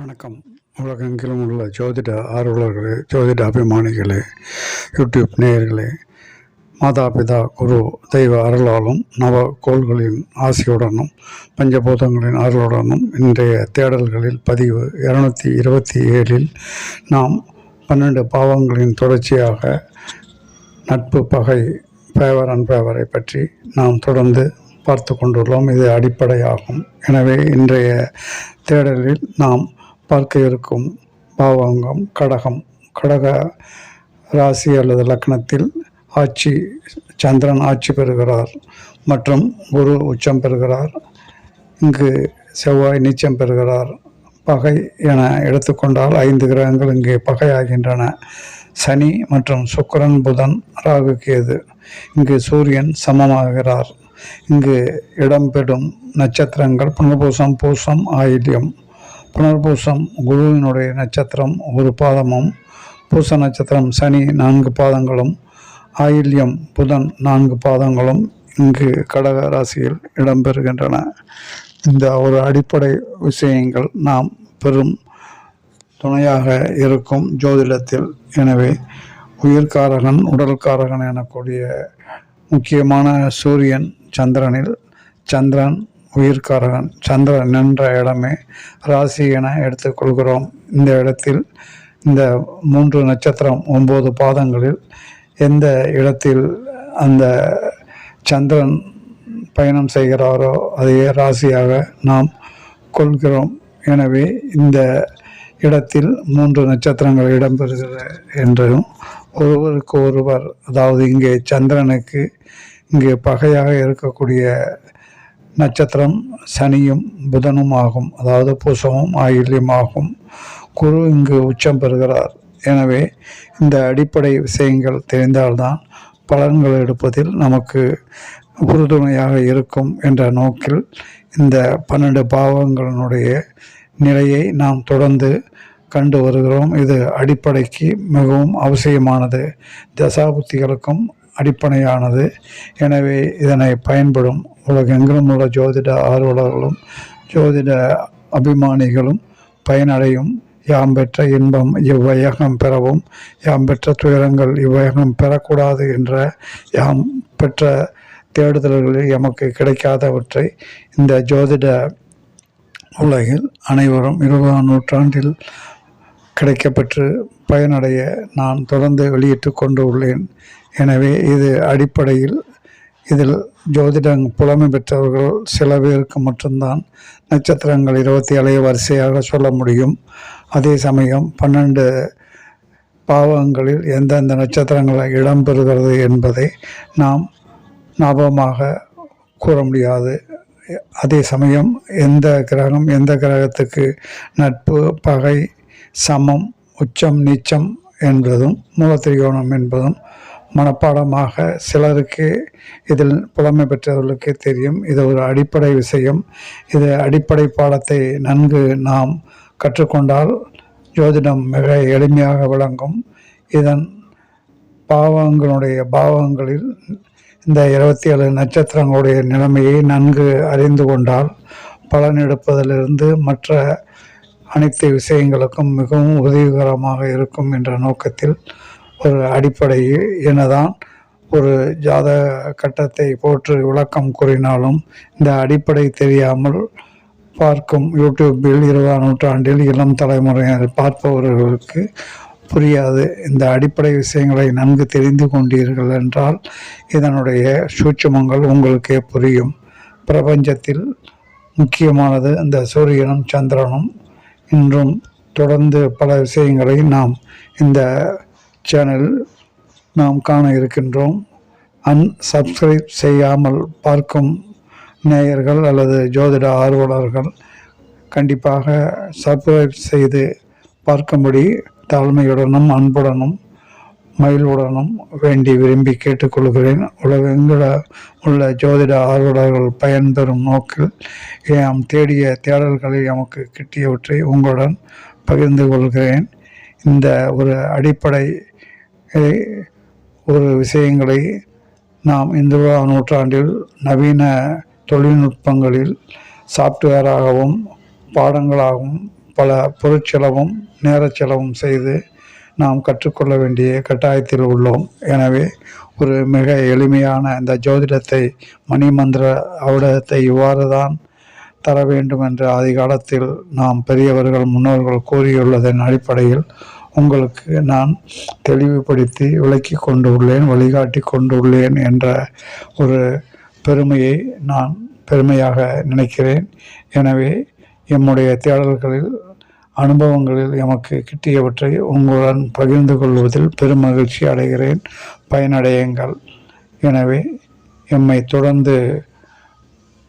வணக்கம். உலகெங்கிலும் உள்ள ஜோதிட ஆர்வலர்களே ஜோதிட அபிமானிகளே யூடியூப் நேயர்களே மாதா பிதா குரு தெய்வ அருளாலும் நவ கோள்களின் ஆசியுடனும் பஞ்சபூதங்களின் அருளுடனும் இன்றைய தேடல்களில் பதிவு இரநூத்தி இருபத்தி ஏழில் நாம் பன்னெண்டு பாவங்களின் தொடர்ச்சியாக நட்பு பகை ஃபேவர் அண்ட் பற்றி நாம் தொடர்ந்து பார்த்து கொண்டுள்ளோம். இது அடிப்படையாகும். எனவே இன்றைய தேடலில் நாம் பார்க்க இருக்கும். பாவங்கம் கடகம் கடக ராசி அல்லது லக்னத்தில் ஆட்சி சந்திரன் ஆட்சி பெறுகிறார் மற்றும் குரு உச்சம் பெறுகிறார். இங்கு செவ்வாய் நீச்சம் பெறுகிறார். பகை என எடுத்துக்கொண்டால் ஐந்து கிரகங்கள் இங்கே பகையாகின்றன. சனி மற்றும் சுக்கரன் புதன் ராகு கேது. இங்கு சூரியன் சமமாகிறார். இங்கு இடம்பெறும் நட்சத்திரங்கள் புனர்பூசம் பூசம் ஆயில்யம் புனர்பூசம் குருவினுடைய நட்சத்திரம் ஒரு பாதமும் பூச நட்சத்திரம் சனி நான்கு பாதங்களும் ஆயில்யம் புதன் நான்கு பாதங்களும் இங்கு கடக ராசியில் இடம்பெறுகின்றன. இந்த ஒரு அடிப்படை விஷயங்கள் நாம் பெரும் துணையாக இருக்கும் ஜோதிடத்தில். எனவே உயிர்காரகன் உடல்காரகன் எனக்கூடிய முக்கியமான சூரியன் சந்திரனில் சந்திரன் உயிர்காரகன் சந்திரன் என்ற இடமே ராசி என எடுத்துக்கொள்கிறோம். இந்த இடத்தில் இந்த மூன்று நட்சத்திரம் ஒம்பது பாதங்களில் எந்த இடத்தில் அந்த சந்திரன் பயணம் செய்கிறாரோ அதையே ராசியாக நாம் கொள்கிறோம். எனவே இந்த இடத்தில் மூன்று நட்சத்திரங்கள் இடம்பெறுகிற என்றும் ஒருவருக்கு ஒருவர் அதாவது இங்கே சந்திரனுக்கு இங்கே பகையாக இருக்கக்கூடிய நட்சத்திரம் சனியும் புதனும் ஆகும். அதாவது பூசமும் ஆயில்யம் ஆகும். குரு இங்கு உச்சம் பெறுகிறார். எனவே இந்த அடிப்படை விஷயங்கள் தெரிந்தால்தான் பலன்கள் எடுப்பதில் நமக்கு உறுதுணையாக இருக்கும் என்ற நோக்கில் இந்த பன்னெண்டு பாவங்களினுடைய நிலையை நாம் தொடர்ந்து கண்டு வருகிறோம். இது அடிப்படைக்கு மிகவும் அவசியமானது. தசாபுத்திகளுக்கும் அடிப்படையானது. எனவே இதனை பயன்படும் உலகெங்கிலும் உள்ள ஜோதிட ஆர்வலர்களும் ஜோதிட அபிமானிகளும் பயனடையும். யாம் பெற்ற இன்பம் இவ்வையகம் பெறவும் யாம் பெற்ற துயரங்கள் இவ்வையகம் பெறக்கூடாது என்ற யாம் பெற்ற தேடுதல்களில் எமக்கு கிடைக்காதவற்றை இந்த ஜோதிட உலகில் அனைவரும் இருபதாம் நூற்றாண்டில் கிடைக்கப்பெற்று பயனடைய நான் தொடர்ந்து வெளியிட்டு கொண்டு உள்ளேன். எனவே இது அடிப்படையில் இதில் ஜோதிடம் புலமை பெற்றவர்கள் சில பேருக்கு மட்டும்தான் நட்சத்திரங்கள் இருபத்தி ஏழை வரிசையாக சொல்ல முடியும். அதே சமயம் பன்னெண்டு பாவங்களில் எந்தெந்த நட்சத்திரங்கள் இடம்பெறுகிறது என்பதை நாம் ஞாபகமாக கூற முடியாது. அதே சமயம் எந்த கிரகம் எந்த கிரகத்துக்கு நட்பு பகை சமம் உச்சம் நீச்சம் என்பதும் மூலத்திரிகோணம் என்பதும் மனப்பாடமாக சிலருக்கு இதில் புலமை பெற்றவர்களுக்கே தெரியும். இது ஒரு அடிப்படை விஷயம். இது அடிப்படை பாடத்தை நன்கு நாம் கற்றுக்கொண்டால் ஜோதிடம் மிக எளிமையாக விளங்கும். இதன் பாவங்களுடைய பாவங்களில் இந்த இருபத்தி ஏழு நட்சத்திரங்களுடைய நிலைமையை நன்கு அறிந்து கொண்டால் பலன் எடுப்பதிலிருந்து மற்ற அனைத்து விஷயங்களுக்கும் மிகவும் உதவிகரமாக இருக்கும் என்ற நோக்கத்தில் ஒரு அடிப்படையில் எனதான் ஒரு ஜாத கட்டத்தை போற்று விளக்கம் கூறினாலும் இந்த அடிப்படை தெரியாமல் பார்க்கும் யூடியூப்பில் இருபதாம் நூற்றாண்டில் இளம் தலைமுறையினர் பார்ப்பவர்களுக்கு புரியாது. இந்த அடிப்படை விஷயங்களை நன்கு தெரிந்து கொண்டீர்கள் என்றால் இதனுடைய சூட்சமங்கள் உங்களுக்கே புரியும். பிரபஞ்சத்தில் முக்கியமானது இந்த சூரியனும் சந்திரனும் இன்றும் தொடர்ந்து பல விஷயங்களை நாம் இந்த சேனல் நாம் காண இருக்கின்றோம். அன்சப்ஸ்கிரைப் செய்யாமல் பார்க்கும் நேயர்கள் அல்லது ஜோதிட ஆர்வலர்கள் கண்டிப்பாக சப்ஸ்கிரைப் செய்து பார்க்கும்படி தாழ்மையுடனும் அன்புடனும் மயிலுடனும் வேண்டி விரும்பி கேட்டுக்கொள்கிறேன். உலகெங்கில உள்ள ஜோதிட ஆர்வலர்கள் பயன்பெறும் நோக்கில் நாம் தேடிய தேடல்களில் எமக்கு கிட்டியவற்றை உங்களுடன் பகிர்ந்து கொள்கிறேன். இந்த ஒரு அடிப்படை ஒரு விஷயங்களை நாம் இந்த நூற்றாண்டில் நவீன தொழில்நுட்பங்களில் சாஃப்ட்வேராகவும் பாடங்களாகவும் பல பொருட்செலவும் நேரச்செலவும் செய்து நாம் கற்றுக்கொள்ள வேண்டிய கட்டாயத்தில் உள்ளோம். எனவே ஒரு மிக எளிமையான இந்த ஜோதிடத்தை மணிமந்திர ஔடதத்தை இவ்வாறு தான் தர வேண்டும் என்று அதிகாலத்தில் நாம் பெரியவர்கள் முன்னோர்கள் கூறியுள்ளதன் அடிப்படையில் உங்களுக்கு நான் தெளிவுபடுத்தி விளக்கி கொண்டு உள்ளேன் வழிகாட்டி கொண்டு உள்ளேன் என்ற ஒரு பெருமையை நான் பெருமையாக நினைக்கிறேன். எனவே எம்முடைய தேடல்களில் அனுபவங்களில் எமக்கு கிட்டியவற்றை உங்களுடன் பகிர்ந்து கொள்வதில் பெருமகிழ்ச்சி அடைகிறேன். பயனடையுங்கள். எனவே எம்மை தொடர்ந்து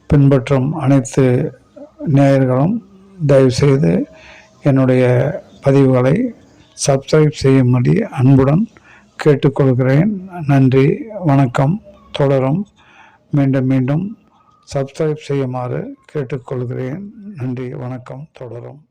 பின்பற்றும் அனைத்து நேயர்களும் தயவுசெய்து என்னுடைய பதிவுகளை சப்ஸ்கிரைப் செய்யும்படி அன்புடன் கேட்டுக்கொள்கிறேன். நன்றி வணக்கம். தொடரும். மீண்டும் மீண்டும் சப்ஸ்கிரைப் செய்யுமாறு கேட்டுக்கொள்கிறேன். நன்றி வணக்கம். தொடரும்.